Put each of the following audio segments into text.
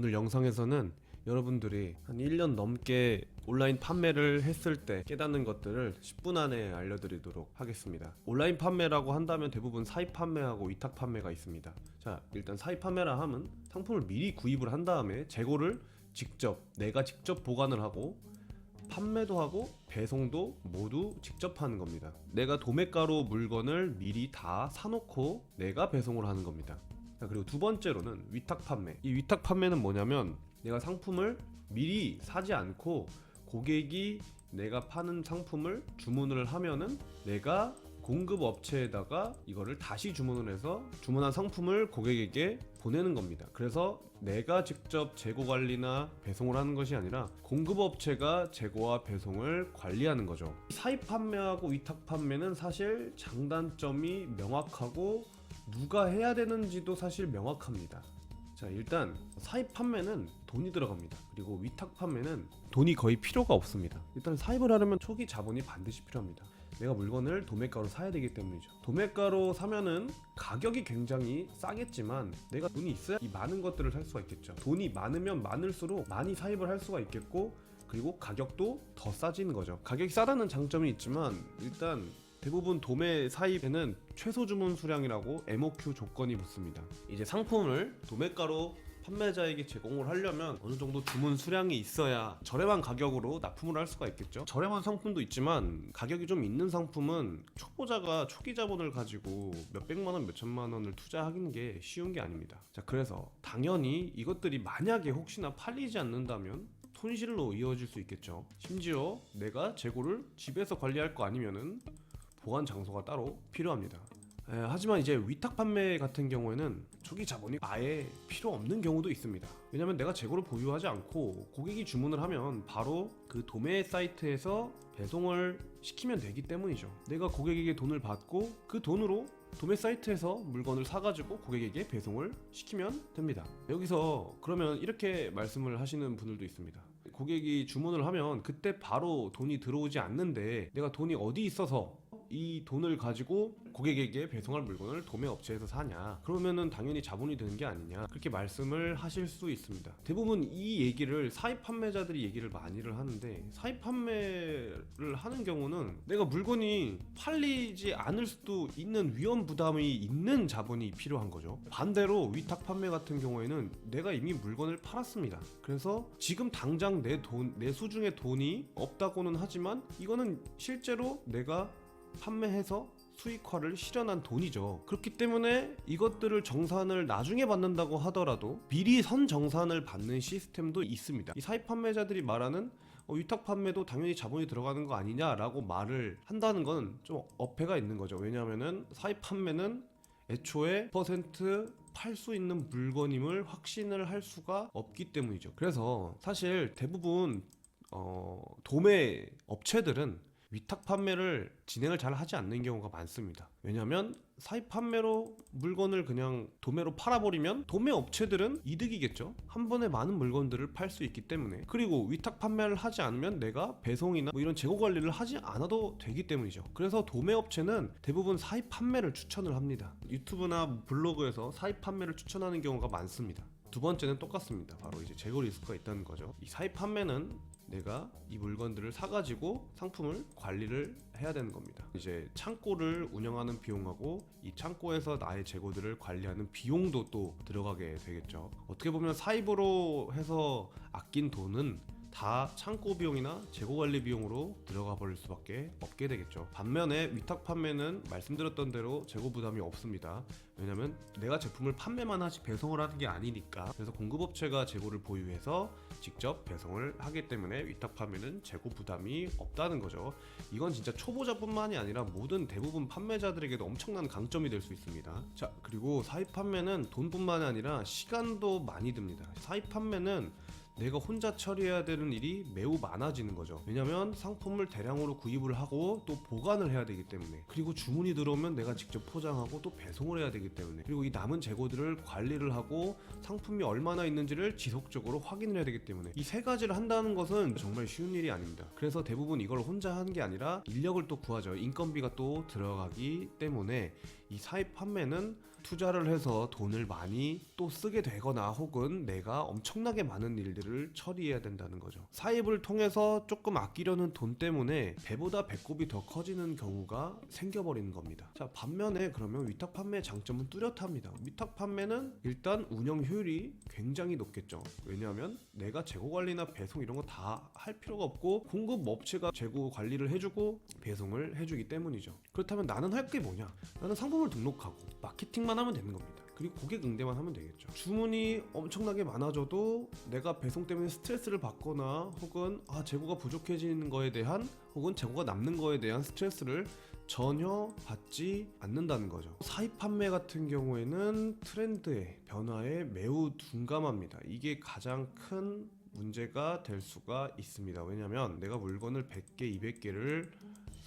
오늘 영상에서는 여러분들이 한 1년 넘게 온라인 판매를 했을 때 깨닫는 것들을 10분 안에 알려드리도록 하겠습니다. 온라인 판매라고 한다면 대부분 사입 판매하고 위탁 판매가 있습니다. 자, 일단 사입 판매라 하면 상품을 미리 구입을 한 다음에 재고를 직접 내가 직접 보관을 하고 판매도 하고 배송도 모두 직접 하는 겁니다. 내가 도매가로 물건을 미리 다 사놓고 내가 배송을 하는 겁니다. 자, 그리고 두 번째로는 위탁 판매. 이 위탁 판매는 뭐냐면 내가 상품을 미리 사지 않고 고객이 내가 파는 상품을 주문을 하면은 내가 공급 업체에다가 이거를 다시 주문을 해서 주문한 상품을 고객에게 보내는 겁니다. 그래서 내가 직접 재고 관리나 배송을 하는 것이 아니라 공급 업체가 재고와 배송을 관리하는 거죠. 사입 판매하고 위탁 판매는 사실 장단점이 명확하고 누가 해야 되는지도 사실 명확합니다. 자 일단 사입 판매는 돈이 들어갑니다. 그리고 위탁 판매는 돈이 거의 필요가 없습니다. 일단 사입을 하려면 초기 자본이 반드시 필요합니다. 내가 물건을 도매가로 사야 되기 때문이죠. 도매가로 사면은 가격이 굉장히 싸겠지만 내가 돈이 있어야 이 많은 것들을 살 수가 있겠죠. 돈이 많으면 많을수록 많이 사입을 할 수가 있겠고 그리고 가격도 더 싸지는 거죠. 가격이 싸다는 장점이 있지만 일단 대부분 도매 사입에는 최소 주문 수량이라고 MOQ 조건이 붙습니다. 이제 상품을 도매가로 판매자에게 제공을 하려면 어느 정도 주문 수량이 있어야 저렴한 가격으로 납품을 할 수가 있겠죠. 저렴한 상품도 있지만 가격이 좀 있는 상품은 초보자가 초기 자본을 가지고 몇 백만 원, 몇 천만 원을 투자하는 게 쉬운 게 아닙니다. 자, 그래서 당연히 이것들이 만약에 혹시나 팔리지 않는다면 손실로 이어질 수 있겠죠. 심지어 내가 재고를 집에서 관리할 거 아니면은 보관 장소가 따로 필요합니다. 에, 하지만 이제 위탁 판매 같은 경우에는 초기 자본이 아예 필요 없는 경우도 있습니다. 왜냐면 내가 재고를 보유하지 않고 고객이 주문을 하면 바로 그 도매 사이트에서 배송을 시키면 되기 때문이죠. 내가 고객에게 돈을 받고 그 돈으로 도매 사이트에서 물건을 사가지고 고객에게 배송을 시키면 됩니다. 여기서 그러면 이렇게 말씀을 하시는 분들도 있습니다. 고객이 주문을 하면 그때 바로 돈이 들어오지 않는데 내가 돈이 어디 있어서 이 돈을 가지고 고객에게 배송할 물건을 도매 업체에서 사냐. 그러면은 당연히 자본이 드는 게 아니냐. 그렇게 말씀을 하실 수 있습니다. 대부분 이 얘기를 사입 판매자들이 얘기를 많이를 하는데 사입 판매를 하는 경우는 내가 물건이 팔리지 않을 수도 있는 위험 부담이 있는 자본이 필요한 거죠. 반대로 위탁 판매 같은 경우에는 내가 이미 물건을 팔았습니다. 그래서 지금 당장 내 돈 내 수중에 돈이 없다고는 하지만 이거는 실제로 내가 판매해서 수익화를 실현한 돈이죠. 그렇기 때문에 이것들을 정산을 나중에 받는다고 하더라도 미리 선 정산을 받는 시스템도 있습니다. 이 사입 판매자들이 말하는 어, 위탁 판매도 당연히 자본이 들어가는 거 아니냐라고 말을 한다는 건 좀 어폐가 있는 거죠. 왜냐하면은 사입 판매는 애초에 퍼센트 팔 수 있는 물건임을 확신을 할 수가 없기 때문이죠. 그래서 사실 대부분 어, 도매 업체들은 위탁 판매를 진행을 잘 하지 않는 경우가 많습니다. 왜냐하면 사입 판매로 물건을 그냥 도매로 팔아버리면 도매 업체들은 이득이겠죠. 한 번에 많은 물건들을 팔 수 있기 때문에 그리고 위탁 판매를 하지 않으면 내가 배송이나 뭐 이런 재고 관리를 하지 않아도 되기 때문이죠. 그래서 도매 업체는 대부분 사입 판매를 추천을 합니다. 유튜브나 블로그에서 사입 판매를 추천하는 경우가 많습니다. 두 번째는 똑같습니다. 바로 이제 재고 리스크가 있다는 거죠. 이 사입 판매는 내가 이 물건들을 사가지고 상품을 관리를 해야 되는 겁니다. 이제 창고를 운영하는 비용하고 이 창고에서 나의 재고들을 관리하는 비용도 또 들어가게 되겠죠. 어떻게 보면 사입으로 해서 아낀 돈은 다 창고 비용이나 재고 관리 비용으로 들어가 버릴 수밖에 없게 되겠죠. 반면에 위탁 판매는 말씀드렸던 대로 재고 부담이 없습니다. 왜냐면 내가 제품을 판매만 하지 배송을 하는 게 아니니까. 그래서 공급업체가 재고를 보유해서 직접 배송을 하기 때문에 위탁 판매는 재고 부담이 없다는 거죠. 이건 진짜 초보자뿐만이 아니라 모든 대부분 판매자들에게도 엄청난 강점이 될 수 있습니다. 자, 그리고 사입 판매는 돈뿐만 아니라 시간도 많이 듭니다. 사입 판매는 내가 혼자 처리해야 되는 일이 매우 많아지는 거죠. 왜냐면 상품을 대량으로 구입을 하고 또 보관을 해야 되기 때문에 그리고 주문이 들어오면 내가 직접 포장하고 또 배송을 해야 되기 때문에 그리고 이 남은 재고들을 관리를 하고 상품이 얼마나 있는지를 지속적으로 확인을 해야 되기 때문에 이 세 가지를 한다는 것은 정말 쉬운 일이 아닙니다. 그래서 대부분 이걸 혼자 하는 게 아니라 인력을 또 구하죠. 인건비가 또 들어가기 때문에 이 사입 판매는 투자를 해서 돈을 많이 또 쓰게 되거나 혹은 내가 엄청나게 많은 일들을 처리해야 된다는 거죠. 사입을 통해서 조금 아끼려는 돈 때문에 배보다 배꼽이 더 커지는 경우가 생겨버리는 겁니다. 자, 반면에 그러면 위탁 판매의 장점은 뚜렷합니다. 위탁 판매는 일단 운영 효율이 굉장히 높겠죠. 왜냐하면 내가 재고 관리나 배송 이런 거 다 할 필요가 없고 공급 업체가 재고 관리를 해주고 배송을 해주기 때문이죠. 그렇다면 나는 할 게 뭐냐? 나는 상품 을 등록하고 마케팅만 하면 되는 겁니다. 그리고 고객 응대만 하면 되겠죠. 주문이 엄청나게 많아져도 내가 배송 때문에 스트레스를 받거나 혹은 아 재고가 부족해지는 거에 대한 혹은 재고가 남는 거에 대한 스트레스를 전혀 받지 않는다는 거죠. 사입 판매 같은 경우에는 트렌드의 변화에 매우 둔감합니다. 이게 가장 큰 문제가 될 수가 있습니다. 왜냐하면 내가 물건을 100개, 200개를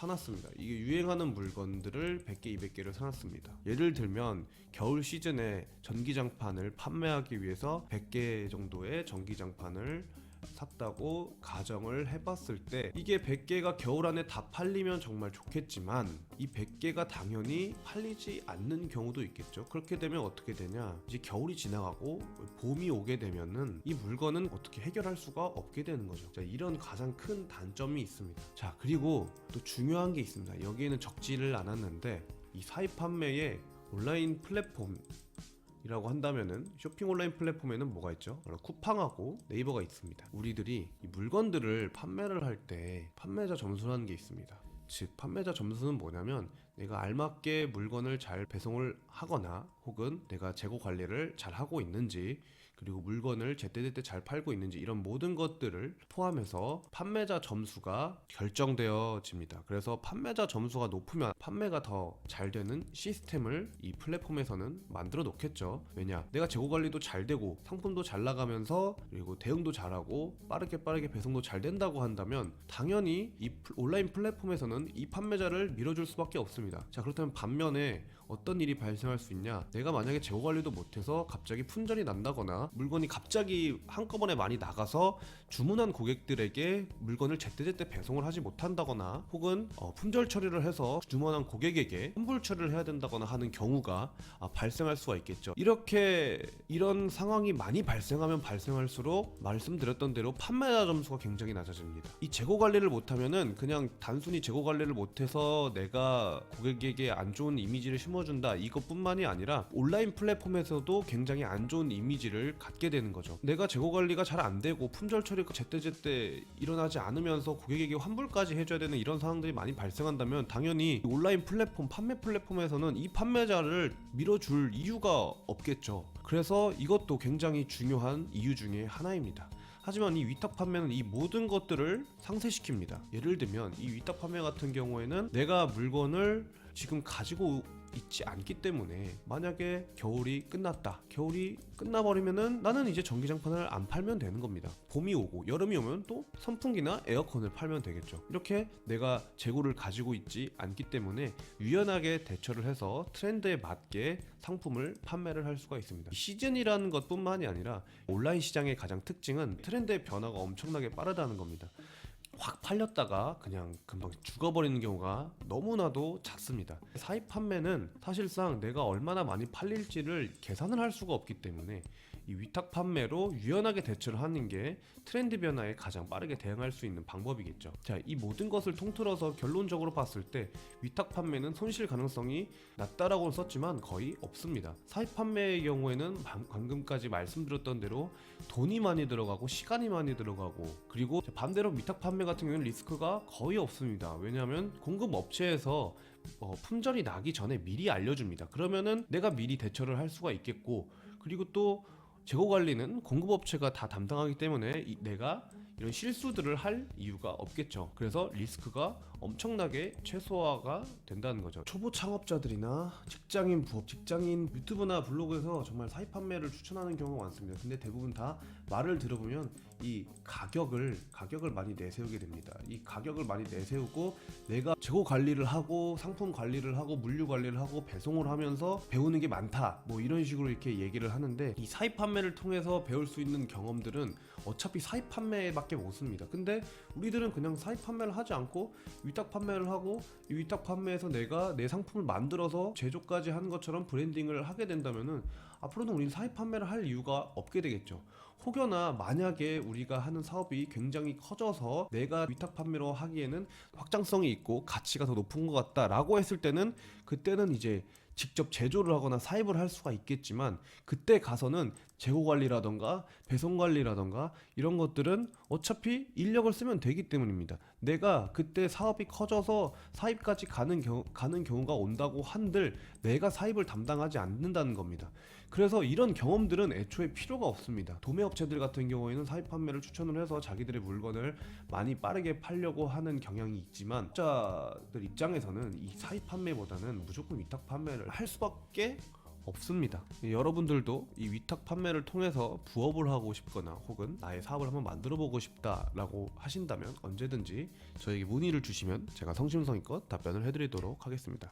사놨습니다. 이게 유행하는 물건들을 100개, 200개를 사놨습니다. 예를 들면 겨울 시즌에 전기장판을 판매하기 위해서 100개 정도의 전기장판을 샀다고 가정을 해봤을 때 이게 100개가 겨울 안에 다 팔리면 정말 좋겠지만 이 100개가 당연히 팔리지 않는 경우도 있겠죠. 그렇게 되면 어떻게 되냐? 이제 겨울이 지나가고 봄이 오게 되면은 이 물건은 어떻게 해결할 수가 없게 되는 거죠. 자, 이런 가장 큰 단점이 있습니다. 자, 그리고 또 중요한 게 있습니다. 여기에는 적지를 않았는데 이 사입 판매의 온라인 플랫폼 이라고 한다면은 쇼핑 온라인 플랫폼에는 뭐가 있죠? 바로 쿠팡하고 네이버가 있습니다. 우리들이 이 물건들을 판매를 할 때 판매자 점수라는 게 있습니다. 즉 판매자 점수는 뭐냐면 내가 알맞게 물건을 잘 배송을 하거나 혹은 내가 재고 관리를 잘 하고 있는지 그리고 물건을 제때제때 잘 팔고 있는지 이런 모든 것들을 포함해서 판매자 점수가 결정되어집니다. 그래서 판매자 점수가 높으면 판매가 더 잘 되는 시스템을 이 플랫폼에서는 만들어 놓겠죠. 왜냐? 내가 재고 관리도 잘 되고 상품도 잘 나가면서 그리고 대응도 잘하고 빠르게 빠르게 배송도 잘 된다고 한다면 당연히 이 플- 온라인 플랫폼에서는 이 판매자를 밀어줄 수밖에 없습니다. 자 그렇다면 반면에 어떤 일이 발생할 수 있냐? 내가 만약에 재고 관리도 못해서 갑자기 품절이 난다거나 물건이 갑자기 한꺼번에 많이 나가서 주문한 고객들에게 물건을 제때제때 배송을 하지 못한다거나 혹은 어, 품절 처리를 해서 주문한 고객에게 환불 처리를 해야 된다거나 하는 경우가 아, 발생할 수가 있겠죠. 이렇게 이런 상황이 많이 발생하면 발생할수록 말씀드렸던 대로 판매자 점수가 굉장히 낮아집니다. 이 재고 관리를 못하면은 그냥 단순히 재고 관리를 못해서 내가 고객에게 안 좋은 이미지를 심어준다 이것뿐만이 아니라 온라인 플랫폼에서도 굉장히 안 좋은 이미지를 갖게 되는 거죠. 내가 재고 관리가 잘 안 되고 품절 처리가 제때제때 일어나지 않으면서 고객에게 환불까지 해줘야 되는 이런 상황들이 많이 발생한다면 당연히 온라인 플랫폼 판매 플랫폼에서는 이 판매자를 밀어줄 이유가 없겠죠. 그래서 이것도 굉장히 중요한 이유 중에 하나입니다. 하지만 이 위탁 판매는 이 모든 것들을 상쇄시킵니다. 예를 들면 이 위탁 판매 같은 경우에는 내가 물건을 지금 가지고 있지 않기 때문에 만약에 겨울이 끝났다. 겨울이 끝나버리면은 나는 이제 전기장판을 안 팔면 되는 겁니다. 봄이 오고 여름이 오면 또 선풍기나 에어컨을 팔면 되겠죠. 이렇게 내가 재고를 가지고 있지 않기 때문에 유연하게 대처를 해서 트렌드에 맞게 상품을 판매를 할 수가 있습니다. 이 시즌이라는 것뿐만이 아니라 온라인 시장의 가장 특징은 트렌드의 변화가 엄청나게 빠르다는 겁니다. 확 팔렸다가 그냥 금방 죽어버리는 경우가 너무나도 잦습니다. 사입 판매는 사실상 내가 얼마나 많이 팔릴지를 계산을 할 수가 없기 때문에 이 위탁 판매로 유연하게 대처를 하는 게 트렌드 변화에 가장 빠르게 대응할 수 있는 방법이겠죠. 자, 이 모든 것을 통틀어서 결론적으로 봤을 때 위탁 판매는 손실 가능성이 낮다라고 썼지만 거의 없습니다. 사입 판매의 경우에는 방- 방금까지 말씀드렸던 대로 돈이 많이 들어가고 시간이 많이 들어가고 그리고 반대로 위탁 판매 같은 경우는 리스크가 거의 없습니다. 왜냐하면 공급 업체에서 어, 품절이 나기 전에 미리 알려줍니다. 그러면은 내가 미리 대처를 할 수가 있겠고 그리고 또 재고 관리는 공급 업체가 다 담당하기 때문에 이- 내가 이런 실수들을 할 이유가 없겠죠. 그래서 리스크가 엄청나게 최소화가 된다는 거죠. 초보 창업자들이나 직장인 부업, 직장인 유튜브나 블로그에서 정말 사입 판매를 추천하는 경우가 많습니다. 근데 대부분 다 말을 들어보면 이 가격을 가격을 많이 내세우게 됩니다. 이 가격을 많이 내세우고 내가 재고 관리를 하고 상품 관리를 하고 물류 관리를 하고 배송을 하면서 배우는 게 많다. 뭐 이런 식으로 이렇게 얘기를 하는데 이 사입 판매 판매를 통해서 배울 수 있는 경험들은 어차피 사입 판매 밖에 못 씁니다. 근데 우리들은 그냥 사입 판매를 하지 않고 위탁 판매를 하고 이 위탁 판매에서 내가 내 상품을 만들어서 제조까지 하는 것처럼 브랜딩을 하게 된다면은 앞으로는 우리는 사입 판매를 할 이유가 없게 되겠죠. 혹여나 만약에 우리가 하는 사업이 굉장히 커져서 내가 위탁 판매로 하기에는 확장성이 있고 가치가 더 높은 것 같다라고 했을 때는 그때는 이제 직접 제조를 하거나 사입을 할 수가 있겠지만 그때 가서는 재고 관리라던가 배송 관리라던가 이런 것들은 어차피 인력을 쓰면 되기 때문입니다. 내가 그때 사업이 커져서 사입까지 가는 경우, 가는 경우가 온다고 한들 내가 사입을 담당하지 않는다는 겁니다. 그래서 이런 경험들은 애초에 필요가 없습니다. 도매업체들 같은 경우에는 사입 판매를 추천을 해서 자기들의 물건을 많이 빠르게 팔려고 하는 경향이 있지만 자들 입장에서는 이 사입 판매보다는 무조건 위탁 판매를 할 수밖에 없습니다. 여러분들도 이 위탁 판매를 통해서 부업을 하고 싶거나 혹은 나의 사업을 한번 만들어 보고 싶다라고 하신다면 언제든지 저에게 문의를 주시면 제가 성심성의껏 답변을 해드리도록 하겠습니다.